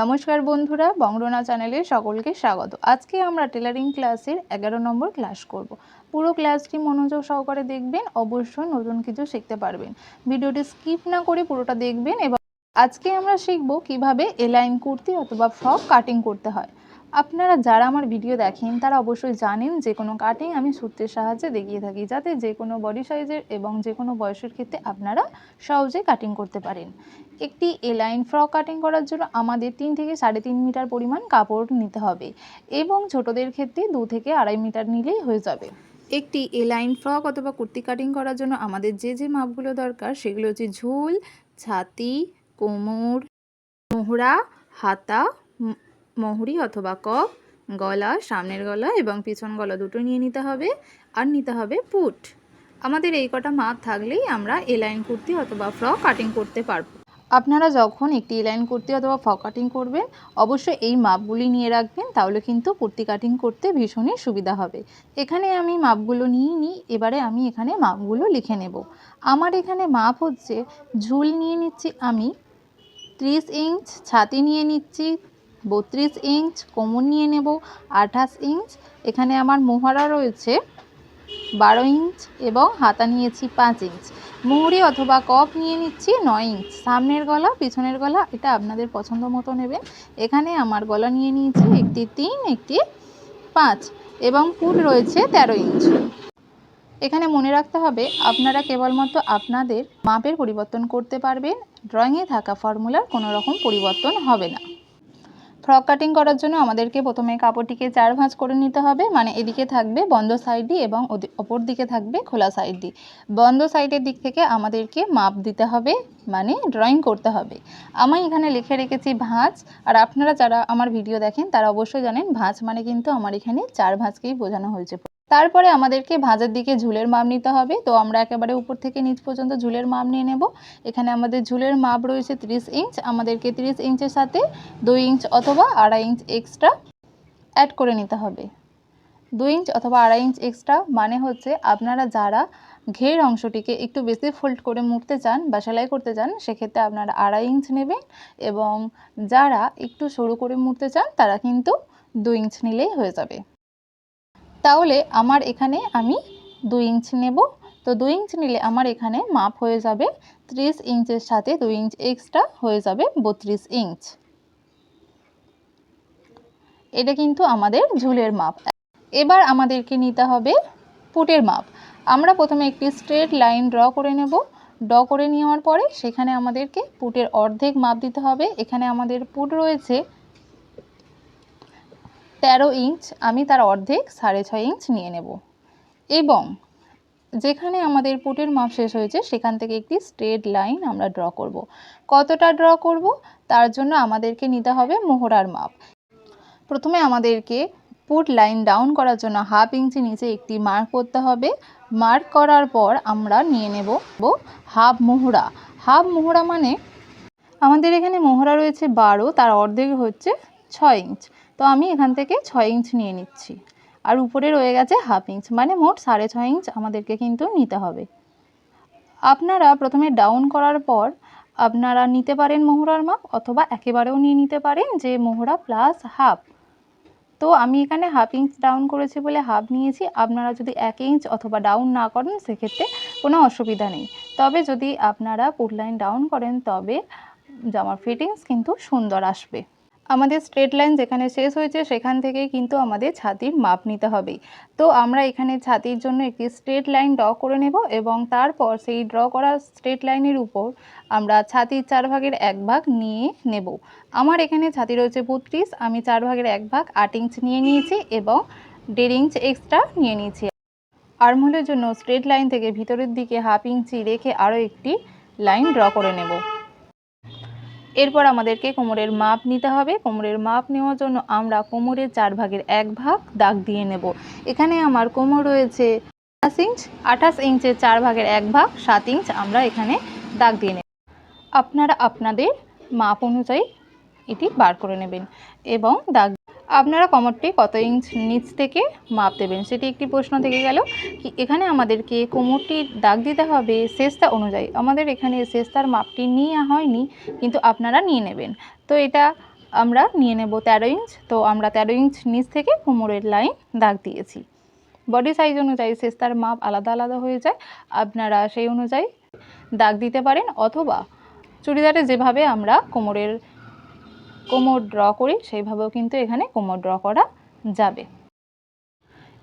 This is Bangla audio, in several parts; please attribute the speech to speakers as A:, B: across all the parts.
A: নমস্কার বন্ধুরা বংরনা চ্যানেলে সকলকে স্বাগত। আজকে আমরা টেলারিং ক্লাসের এগারো নম্বর ক্লাস করব। পুরো ক্লাসটি মনোযোগ সহকারে দেখবেন, অবশ্যই নতুন কিছু শিখতে পারবেন। ভিডিওটি স্কিপ না করে পুরোটা দেখবেন এবং আজকে আমরা শিখব কীভাবে এলাইন কুর্তি অথবা ফ্রক কাটিং করতে হয়। আপনারা যারা আমার ভিডিও দেখেন, তারা অবশ্যই জানেন যে কোনো কাটিং আমি সূত্রের সাহায্যে দেখিয়ে থাকি, যাতে যে কোনো বডি সাইজের এবং যে কোনো বয়সের ক্ষেত্রে আপনারা সহজে কাটিং করতে পারেন। একটি এলাইন ফ্রক কাটিং করার জন্য আমাদের তিন থেকে সাড়ে তিন মিটার পরিমাণ কাপড় নিতে হবে এবং ছোটদের ক্ষেত্রে দু থেকে আড়াই মিটার নিলেই হয়ে যাবে। একটি এলাইন ফ্রক অথবা কুর্তি কাটিং করার জন্য আমাদের যে যে মাপগুলো দরকার, সেগুলো হচ্ছে ঝুল, ছাতি, কোমর, মোহরা, হাতা মহুরি অথবা কক গলা, সামনের গলা এবং পিছন গলা দুটো নিয়ে নিতে হবে আর নিতে হবে পুট। আমাদের এই কটা মাপ থাকলেই আমরা এলাইন কুর্তি অথবা ফ্রক কাটিং করতে পারব। আপনারা যখন একটি এলাইন কুর্তি অথবা ফ্রক কাটিং করবেন, অবশ্যই এই মাপগুলি নিয়ে রাখবেন, তাহলে কিন্তু কুর্তি কাটিং করতে ভীষণই সুবিধা হবে। এখানে আমি মাপগুলো নিয়ে নিই, এবারে আমি এখানে মাপগুলো লিখে নেব। আমার এখানে মাপ হচ্ছে, ঝুল নিয়ে নিচ্ছি আমি, ত্রিশ ইঞ্চ ছাতি নিয়ে নিচ্ছি বত্রিশ ইঞ্চ কোমর নিয়ে নেব আঠাশ ইঞ্চ। এখানে আমার মোহরা রয়েছে বারো ইঞ্চ এবং হাতা নিয়েছি পাঁচ ইঞ্চ। মুহুরি অথবা কপ নিয়ে নিচ্ছি নয় ইঞ্চ। সামনের গলা, পিছনের গলা, এটা আপনাদের পছন্দ মতো নেবেন। এখানে আমার গলা নিয়ে নিয়েছি একটি তিন, একটি পাঁচ এবং পুট রয়েছে তেরো ইঞ্চ। এখানে মনে রাখতে হবে, আপনারা কেবলমাত্র আপনাদের মাপের পরিবর্তন করতে পারবেন। ড্রয়িংয়ে থাকা ফর্মুলার কোনো রকম পরিবর্তন হবে না। ফ্রক কাটিং করার জন্য আমাদেরকে প্রথমে কাপড়টিকে চার ভাঁজ করে নিতে হবে। মানে এদিকে থাকবে বন্ধ সাইড দিয়ে এবং ওপর দিকে থাকবে খোলা সাইড দিয়ে বন্ধ সাইডের দিক থেকে আমাদেরকে মাপ দিতে হবে মানে ড্রয়িং করতে হবে। আমি এখানে লিখে রেখেছি ভাঁজ। আর আপনারা যারা আমার ভিডিও দেখেন, তারা অবশ্যই জানেন ভাঁজ মানে কিন্তু আমার এখানে চার ভাঁজকেই বোঝানো হয়েছে। তারপরে আমাদেরকে ভাঁজের দিকে ঝুলের মাপ নিতে হবে। তো আমরা একেবারে উপর থেকে নিচ পর্যন্ত ঝুলের মাপ নিয়ে নেব। এখানে আমাদের ঝুলের মাপ রয়েছে 30 ইঞ্চ। আমাদেরকে 30 ইঞ্চের সাথে দুই ইঞ্চ অথবা আড়াই ইঞ্চ এক্সট্রা অ্যাড করে নিতে হবে। দুই ইঞ্চ অথবা আড়াই ইঞ্চ এক্সট্রা মানে হচ্ছে আপনারা যারা ঘের অংশটিকে একটু বেশি ফোল্ড করে মুড়তে চান বা সেলাই করতে চান, সেক্ষেত্রে আপনারা আড়াই ইঞ্চ নেবেন এবং যারা একটু সরু করে মুড়তে চান, তারা কিন্তু দুই ইঞ্চ নিলেই হয়ে যাবে। তাহলে আমার এখানে আমি দুই ইঞ্চ নেব। তো দুই ইঞ্চ নিলে আমার এখানে মাপ হয়ে যাবে ত্রিশ ইঞ্চের সাথে দুই ইঞ্চ এক্সট্রা হয়ে যাবে বত্রিশ ইঞ্চ এটা কিন্তু আমাদের ঝুলের মাপ। এবার আমাদেরকে নিতে হবে পুটের মাপ। আমরা প্রথমে একটি স্ট্রেট লাইন ড্র করে নেব। ড্র করে নেওয়ার পরে সেখানে আমাদেরকে পুটের অর্ধেক মাপ দিতে হবে। এখানে আমাদের পুট রয়েছে তেরো ইঞ্চ, আমি তার অর্ধেক সাড়ে ছয় ইঞ্চ নিয়ে নেব। এবং যেখানে আমাদের পুটের মাপ শেষ হয়েছে, সেখান থেকে একটি স্ট্রেট লাইন আমরা ড্র করব। কতটা ড্র করব? তার জন্য আমাদেরকে নিতে হবে মোহরার মাপ। প্রথমে আমাদেরকে পুট লাইন ডাউন করার জন্য হাফ ইঞ্চি নিচে একটি মার্ক করতে হবে। মার্ক করার পর আমরা নিয়ে নেব হাফ মোহরা। হাফ মোহরা মানে আমাদের এখানে মোহরা রয়েছে বারো, তার অর্ধেক হচ্ছে ছয় ইঞ্চ। তো আমি এখান থেকে ছয় ইঞ্চ নিয়ে নিচ্ছি। আর উপরে রয়ে গেছে হাফ ইঞ্চ মানে মোট সাড়ে ছয় ইঞ্চ আমাদেরকে কিন্তু নিতে হবে। আপনারা প্রথমে ডাউন করার পর আপনারা নিতে পারেন মোহরার মাপ অথবা একেবারেও নিয়ে নিতে পারেন যে মোহরা প্লাস হাফ তো আমি এখানে হাফ ইঞ্চ ডাউন করেছি বলে হাফ নিয়েছি। আপনারা যদি এক ইঞ্চ অথবা ডাউন না করেন সেক্ষেত্রে কোনো অসুবিধা নেই। তবে যদি আপনারা পুট লাইন ডাউন করেন তবে জামার ফিটিংস কিন্তু সুন্দর আসবে। আমাদের স্ট্রেট লাইন যেখানে শেষ হয়েছে, সেখান থেকেই কিন্তু আমাদের ছাতির মাপ নিতে হবে। তো আমরা এখানে ছাতির জন্য একটি স্ট্রেট লাইন ড্র করে নেব এবং তারপর সেই ড্র করা স্ট্রেট লাইনের উপর আমরা ছাতির চার ভাগের এক ভাগ নিয়ে নেব। আমার এখানে ছাতি রয়েছে বত্রিশ, আমি চার ভাগের এক ভাগ আট ইঞ্চ নিয়ে নিয়েছি এবং দেড় ইঞ্চ এক্সট্রা নিয়ে নিয়েছি। আর্মহোলের জন্য স্ট্রেট লাইন থেকে ভিতরের দিকে হাফ ইঞ্চি রেখে আরও একটি লাইন ড্র করে নেব। এরপর আমাদেরকে কোমরের মাপ নিতে হবে। কোমরের মাপ নেওয়ার জন্য আমরা কোমরের চার ভাগের এক ভাগ দাগ দিয়ে নেব। এখানে আমার কোমর রয়েছে আঠাশ ইঞ্চ, আঠাশ ইঞ্চের চার ভাগের এক ভাগ, সাত ইঞ্চ আমরা এখানে দাগ দিয়ে নেব। আপনারা আপনাদের মাপ অনুযায়ী এটি বার করে নেবেন এবং দাগ আপনারা কোমরটি কত ইঞ্চ নিচ থেকে মাপ দেবেন? সেটি একটি প্রশ্ন থেকে গেল কি এখানে আমাদেরকে কোমরটির দাগ দিতে হবে শেষটা অনুযায়ী। আমাদের এখানে শেষটার মাপটি নিয়ে হয়নি, কিন্তু আপনারা নিয়ে নেবেন। তো এটা আমরা নিয়ে নেব তেরো ইঞ্চ। তো আমরা তেরো ইঞ্চ নিচ থেকে কোমরের লাইন দাগ দিয়েছি। বডি সাইজ অনুযায়ী সেস্তার মাপ আলাদা আলাদা হয়ে যায়। আপনারা সেই অনুযায়ী দাগ দিতে পারেন অথবা চুড়িদারে যেভাবে আমরা কোমরের কোমর ড্র করি, সেইভাবেও কিন্তু এখানে কোমর ড্র করা যাবে।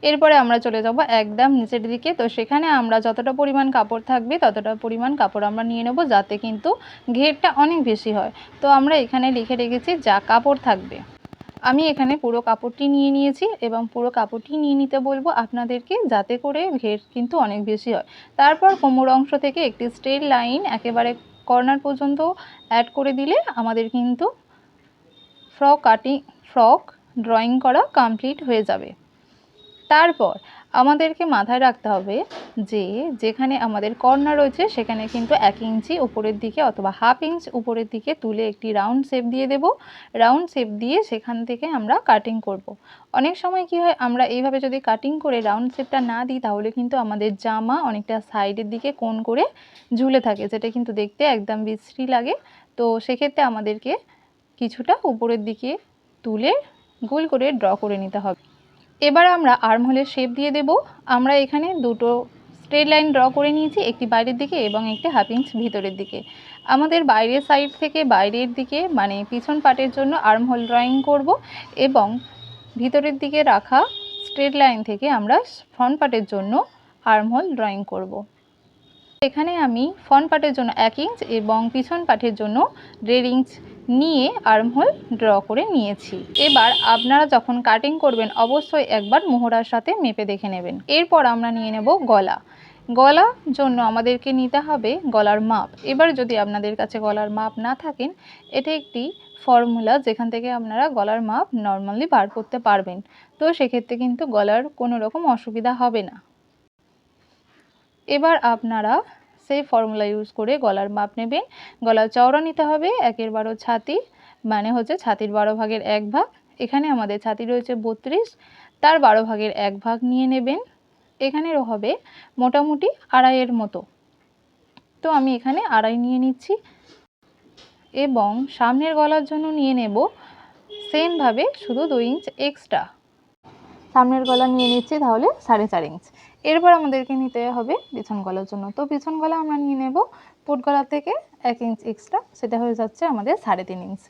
A: এরপরে আমরা চলে যাব একদম নিচের দিকে। তো সেখানে আমরা যতটা পরিমাণ কাপড় থাকবে, ততটা পরিমাণ কাপড় আমরা নিয়ে নেব, যাতে কিন্তু ঘেরটা অনেক বেশি হয়। তো আমরা এখানে লিখে রেখেছি যা কাপড় থাকবে। আমি এখানে পুরো কাপড়টি নিয়ে নিয়েছি এবং পুরো কাপড়টি নিয়ে নিতে বলব আপনাদেরকে, যাতে করে ঘের কিন্তু অনেক বেশি হয়। তারপর কোমর অংশ থেকে একটি স্ট্রেট লাইন একেবারে কর্নার পর্যন্ত অ্যাড করে দিলে আমাদের কিন্তু ফ্রক কাটিং, ফ্রক ড্রয়িং করা কমপ্লিট হয়ে যাবে। তারপর আমাদেরকে মাথায় রাখতে হবে যে, যেখানে আমাদের কর্নার রয়েছে, সেখানে কিন্তু এক ইঞ্চি উপরের দিকে অথবা হাফ ইঞ্চ উপরের দিকে তুলে একটি রাউন্ড শেপ দিয়ে দেব। রাউন্ড শেপ দিয়ে সেখান থেকে আমরা কাটিং করব। অনেক সময় কি হয়, আমরা এইভাবে যদি কাটিং করে রাউন্ড শেপটা না দিই, তাহলে কিন্তু আমাদের জামা অনেকটা সাইডের দিকে কোণ করে ঝুলে থাকে, যেটা কিন্তু দেখতে একদম বিশ্রী লাগে। তো সেক্ষেত্রে আমাদেরকে কিছুটা উপরের দিকে তুলে গোল করে ড্র করে নিতে হবে। এবার আমরা আর্মহোলের শেপ দিয়ে দেব। আমরা এখানে দুটো স্ট্রেট লাইন ড্র করে নিয়েছি, একটি বাইরের দিকে এবং একটি হাফ ইঞ্চ ভিতরের দিকে। আমাদের বাইরের সাইড থেকে বাইরের দিকে মানে পিছন পাটের জন্য আর্মহোল ড্রয়িং করব এবং ভিতরের দিকে রাখা স্ট্রেট লাইন থেকে আমরা ফ্রন্ট পার্টের জন্য আর্মহোল ড্রয়িং করব। এখানে আমি ফ্রন্ট পার্টের জন্য এক ইঞ্চ এবং পিছন পাটের জন্য দেড় ইঞ্চ নিয়ে আর্মহোল ড্র করে নিয়েছি। এবার আপনারা যখন কাটিং করবেন, অবশ্যই একবার মোহরার সাথে মেপে দেখে নেবেন। এরপর আমরা নিয়ে নেব গলা। গলা জন্য আমাদেরকে নিতে হবে গলার মাপ। এবার যদি আপনাদের কাছে গলার মাপ না থাকেন, এটা একটি ফর্মুলা যেখান থেকে আপনারা গলার মাপ নর্মালি বার করতে পারবেন। তো সেক্ষেত্রে কিন্তু গলার কোনো রকম অসুবিধা হবে না। এবার আপনারা সেই ফর্মুলা ইউজ করে গলার মাপ নেবেন। গলার চওড়া নিতে হবে, একের বারো ছাতি মানে হচ্ছে ছাতির বারো ভাগের এক ভাগ। এখানে আমাদের ছাতি রয়েছে বত্রিশ, তার বারো ভাগের এক ভাগ নিয়ে নেবেন। এখানেরও হবে মোটামুটি আড়াইয়ের মতো। তো আমি এখানে আড়াই নিয়ে নিচ্ছি। এবং সামনের গলার জন্য নিয়ে নেব সেমভাবে শুধু দুই ইঞ্চ এক্সট্রা সামনের গলা নিয়ে নিচ্ছি, তাহলে সাড়ে চার ইঞ্চ এরপর আমাদেরকে নিতে হবে পিছন গলার জন্য। তো পিছন গলা আমরা নিয়ে নেব, পোট গলা থেকে এক ইঞ্চ এক্সট্রা সেটা হয়ে যাচ্ছে আমাদের সাড়ে তিন ইঞ্চ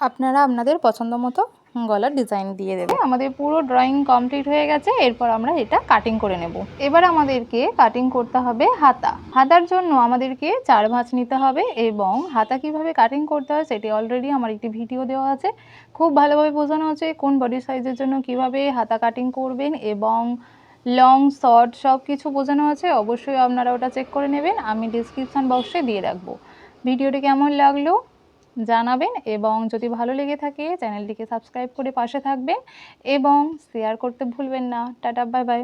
A: আপনারা আপনাদের পছন্দ মতো গলার ডিজাইন দিয়ে দেবে। আমাদের পুরো ড্রয়িং কমপ্লিট হয়ে গেছে, এরপর আমরা এটা কাটিং করে নেব। এবার আমাদেরকে কাটিং করতে হবে হাতা। হাতার জন্য আমাদেরকে চার ভাঁজ নিতে হবে এবং হাতা কীভাবে কাটিং করতে হয় সেটি অলরেডি আমার একটি ভিডিও দেওয়া আছে। খুব ভালোভাবে বোঝানো আছে কোন বডি সাইজের জন্য কীভাবে হাতা কাটিং করবেন এবং লং শর্ট সব কিছু বোঝানো আছে, অবশ্যই আপনারা ওটা চেক করে নেবেন। আমি ডিসক্রিপশান বক্সে দিয়ে রাখব। ভিডিওটি কেমন লাগল? জানাবেন এবং যদি ভালো লেগে থাকে চ্যানেলটিকে সাবস্ক্রাইব করে পাশে থাকবেন এবং শেয়ার করতে ভুলবেন না। Tata, bye bye.